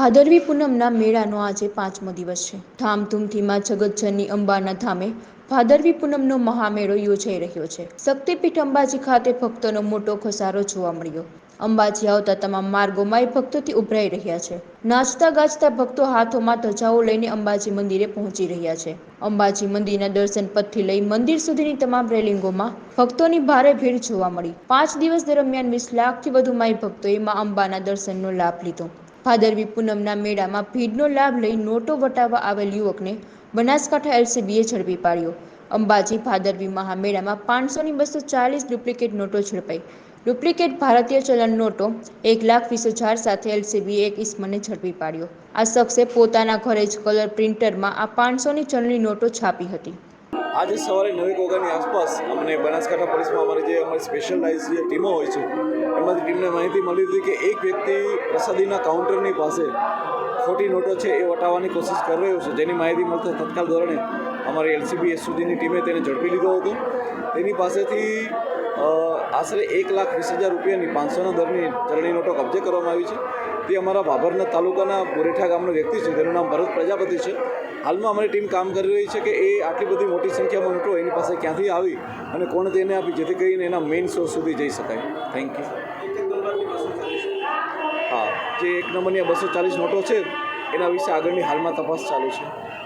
ભાદરવી પૂનમના મેળાનો આજે પાંચમો દિવસ છે. ધામધૂમથી માં જગતજનની અંબાના ધામે ભાદરવી પૂનમનો મહામેળો યોજાઈ રહ્યો છે. શક્તિપીઠ અંબાજી ખાતે ભક્તોનો મોટો ઘસારો જોવા મળ્યો. અંબાજી આવતા તમામ માર્ગોમાં એ ભક્તોથી ઉભરાઈ રહ્યા છે. નાચતા ગાજતા ભક્તો હાથોમાં ધજાઓ લઈને અંબાજી મંદિરે પહોંચી રહ્યા છે. અંબાજી મંદિરના દર્શન પથથી લઈ મંદિર સુધીની તમામ રેલિંગોમાં ભક્તોની ભારે ભીડ જોવા મળી. પાંચ દિવસ દરમિયાન વીસ લાખથી વધુ માઈ ભક્તોએ મા અંબાના દર્શનનો લાભ લીધો. ભાદરવી પૂનમના મેળામાં ભીડનો લાભ લઈ નોટો વટાવવા આવેલ યુવકને બનાસકાંઠા એલસીબીએ ઝડપી પાડ્યો. અંબાજી ભાદરવી મહામેળામાં પાંચસોની બસો ચાલીસ ડુપ્લિકેટ નોટો ઝડપાઈ. ડુપ્લિકેટ ભારતીય ચલણ નોટો એક લાખ વીસ હજાર સાથે એલસીબીએ એક ઇસમને ઝડપી પાડ્યો. આ શખ્સે પોતાના ઘરે જ કલર પ્રિન્ટરમાં આ પાંચસોની ચલણી નોટો છાપી હતી. આજે સવારે નવી વાગ્યાની આસપાસ અમને બનાસકાંઠા પોલીસમાં અમારી જે અમારી સ્પેશિયલાઇઝ જે ટીમો હોય છે, એમાંથી ટીમને માહિતી મળી હતી કે એક વ્યક્તિ પ્રસાદીના કાઉન્ટરની પાસે ખોટી નોટો છે એ વટાવવાની કોશિશ કરી રહ્યો છે. જેની માહિતી મળતા તત્કાલ ધોરણે અમારી એલસીબી સુધીની ટીમે તેને ઝડપી લીધો હતો. તેની પાસેથી આશરે એક લાખ વીસ હજાર રૂપિયાની પાંચસોના દરની ચલણી નોટો કબજે કરવામાં આવી છે. તે અમારા ભાભરના તાલુકાના બોરેઠા ગામનો વ્યક્તિ છે, તેનું નામ ભરત પ્રજાપતિ છે. હાલમાં અમારી ટીમ કામ કરી રહી છે કે એ આટલી બધી મોટી સંખ્યામાં નોટો એની પાસે ક્યાંથી આવી અને કોણ તેને આપી, જેથી કરીને એના મેઇન સોર્સ સુધી જઈ શકાય. થેન્ક યુ હા, જે એક નંબરની બસો ચાલીસ નોટો છે, એના વિશે આગળની હાલમાં તપાસ ચાલુ છે.